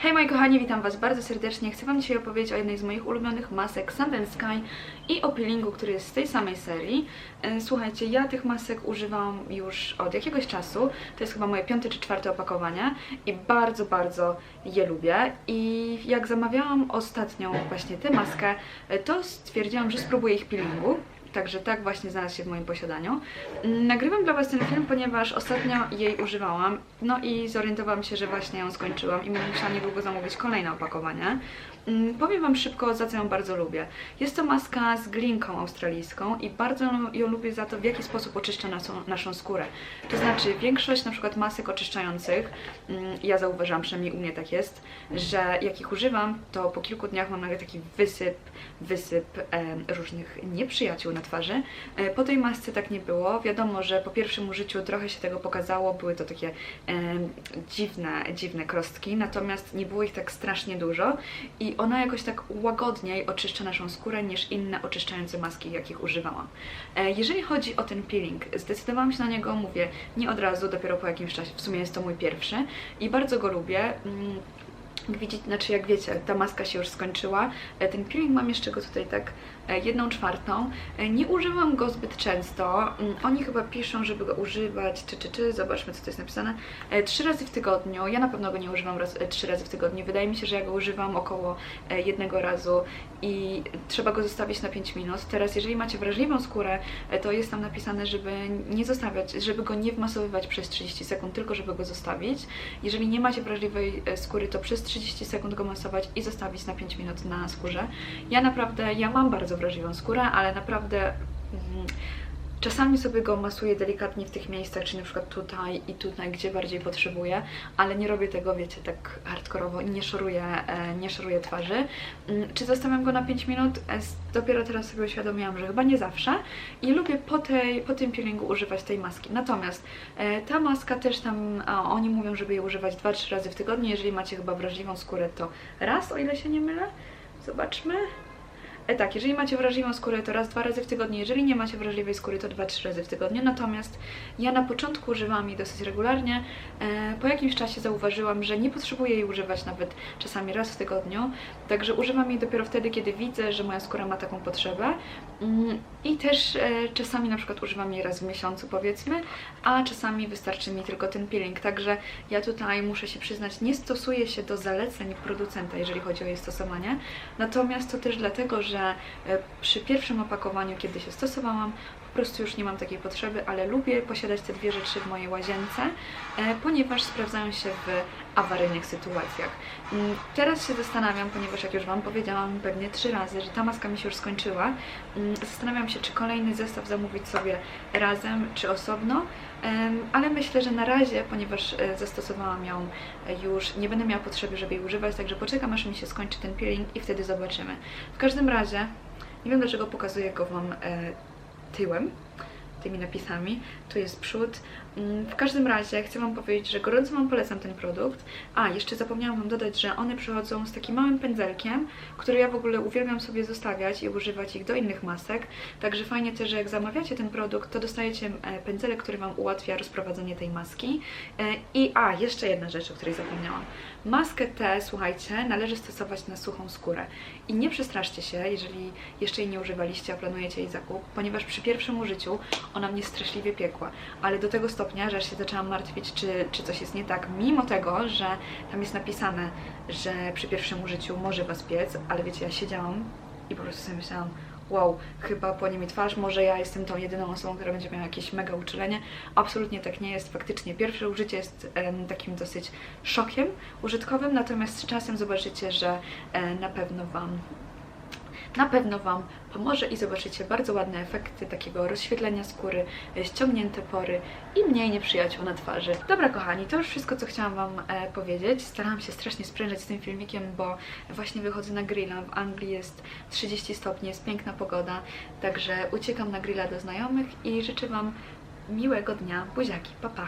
Hej moi kochani, witam Was bardzo serdecznie. Chcę Wam dzisiaj opowiedzieć o jednej z moich ulubionych masek Sand and Sky i o peelingu, który jest z tej samej serii. E, Słuchajcie, ja tych masek używam już od jakiegoś czasu. To jest chyba moje piąte czy czwarte opakowanie i bardzo, bardzo je lubię. I jak zamawiałam ostatnią właśnie tę maskę, e, to stwierdziłam, że spróbuję ich peelingu. Także tak właśnie znalazł się w moim posiadaniu. Nagrywam dla Was ten film, ponieważ ostatnio jej używałam, no i zorientowałam się, że właśnie ją skończyłam i będę musiała niedługo zamówić kolejne opakowanie. Mm, Powiem Wam szybko, za co ją bardzo lubię. Jest to maska z glinką australijską i bardzo ją lubię za to, w jaki sposób oczyszcza naszą, naszą skórę. To znaczy, większość na przykład masek oczyszczających, mm, ja zauważyłam, przynajmniej u mnie tak jest, że jak ich używam, to po kilku dniach mam nagle taki wysyp, wysyp em, różnych nieprzyjaciół na twarzy. E, Po tej masce tak nie było. Wiadomo, że po pierwszym użyciu trochę się tego pokazało, były to takie em, dziwne, dziwne krostki, natomiast nie było ich tak strasznie dużo i ona jakoś tak łagodniej oczyszcza naszą skórę niż inne oczyszczające maski, jakich używałam. E, Jeżeli chodzi o ten peeling, zdecydowałam się na niego, mówię, nie od razu, dopiero po jakimś czasie, w sumie jest to mój pierwszy i bardzo go lubię. Mm, jak widzicie, znaczy jak wiecie, ta maska się już skończyła. E, Ten peeling mam jeszcze go tutaj tak e, jedną czwartą. E, Nie używam go zbyt często. Mm, Oni chyba piszą, żeby go używać, czy, czy, czy, zobaczmy co to jest napisane. Trzy razy w tygodniu. Ja na pewno go nie używam raz, trzy razy w tygodniu. Wydaje mi się, że ja go używam około jednego razu i trzeba go zostawić na 5 minut. Teraz, jeżeli macie wrażliwą skórę, to jest tam napisane, żeby nie zostawiać, żeby go nie wmasowywać przez 30 sekund, tylko żeby go zostawić. Jeżeli nie macie wrażliwej skóry, to przez 30 sekund go masować i zostawić na 5 minut na skórze. Ja naprawdę, ja mam bardzo wrażliwą skórę, ale naprawdę mm, czasami sobie go masuję delikatnie w tych miejscach, czyli na przykład tutaj i tutaj, gdzie bardziej potrzebuję, ale nie robię tego, wiecie, tak hardkorowo nie szoruję, e, nie szoruję twarzy. Mm, Czy zostawiam go na 5 minut? E, Dopiero teraz sobie uświadomiłam, że chyba nie zawsze i lubię po, tej, po tym peelingu używać tej maski. Natomiast e, ta maska też tam, oni mówią, żeby jej używać 2-3 razy w tygodniu. Jeżeli macie chyba wrażliwą skórę, to raz, o ile się nie mylę. Zobaczmy. E, tak, jeżeli macie wrażliwą skórę, to raz, dwa razy w tygodniu. Jeżeli nie macie wrażliwej skóry, to dwa, trzy razy w tygodniu. Natomiast ja na początku używałam jej dosyć regularnie. E, po jakimś czasie zauważyłam, że nie potrzebuję jej używać nawet czasami raz w tygodniu. Także używam jej dopiero wtedy, kiedy widzę, że moja skóra ma taką potrzebę. Mm, I też e, czasami na przykład używam jej raz w miesiącu, powiedzmy, a czasami wystarczy mi tylko ten peeling. Także ja tutaj muszę się przyznać, nie stosuję się do zaleceń producenta, jeżeli chodzi o jej stosowanie. Natomiast to też dlatego, że e, przy pierwszym opakowaniu, kiedy się stosowałam, po prostu już nie mam takiej potrzeby, ale lubię posiadać te dwie rzeczy w mojej łazience, e, ponieważ sprawdzają się w awaryjnych sytuacjach. Mm, Teraz się zastanawiam, ponieważ jak już Wam powiedziałam pewnie trzy razy, że ta maska mi się już skończyła, mm, zastanawiam się, czy kolejny zestaw zamówić sobie razem, czy osobno, ale myślę, że na razie, ponieważ e, zastosowałam ją już, nie będę miała potrzeby, żeby jej używać, także poczekam, aż mi się skończy ten peeling i wtedy zobaczymy. W każdym razie, nie wiem dlaczego pokazuję go Wam e, tyłem, tymi napisami. Tu jest przód. Mm, W każdym razie chcę Wam powiedzieć, że gorąco Wam polecam ten produkt. A, jeszcze zapomniałam Wam dodać, że one przychodzą z takim małym pędzelkiem, który ja w ogóle uwielbiam sobie zostawiać i używać ich do innych masek. Także fajnie też, że jak zamawiacie ten produkt, to dostajecie e, pędzelek, który Wam ułatwia rozprowadzenie tej maski. E, I a, jeszcze jedna rzecz, o której zapomniałam. Maskę tę, słuchajcie, należy stosować na suchą skórę. I nie przestraszcie się, jeżeli jeszcze jej nie używaliście, a planujecie jej zakup, ponieważ przy pierwszym użyciu ona mnie straszliwie piekła. Ale do tego stopnia, że się zaczęłam martwić, czy, czy coś jest nie tak, mimo tego, że tam jest napisane, że przy pierwszym użyciu może Was piec, ale wiecie, ja siedziałam i po prostu sobie myślałam, wow, chyba płonie mi twarz, może ja jestem tą jedyną osobą, która będzie miała jakieś mega uczulenie. Absolutnie tak nie jest. Faktycznie pierwsze użycie jest em, takim dosyć szokiem użytkowym, natomiast z czasem zobaczycie, że e, na pewno Wam na pewno Wam pomoże i zobaczycie bardzo ładne efekty takiego rozświetlenia skóry, e, ściągnięte pory i mniej nieprzyjaciół na twarzy. Dobra kochani, to już wszystko co chciałam Wam e, powiedzieć. Starałam się strasznie sprężać z tym filmikiem, bo właśnie wychodzę na grilla. W Anglii jest 30 stopni, jest piękna pogoda, także uciekam na grilla do znajomych i życzę Wam miłego dnia. Buziaki, pa pa!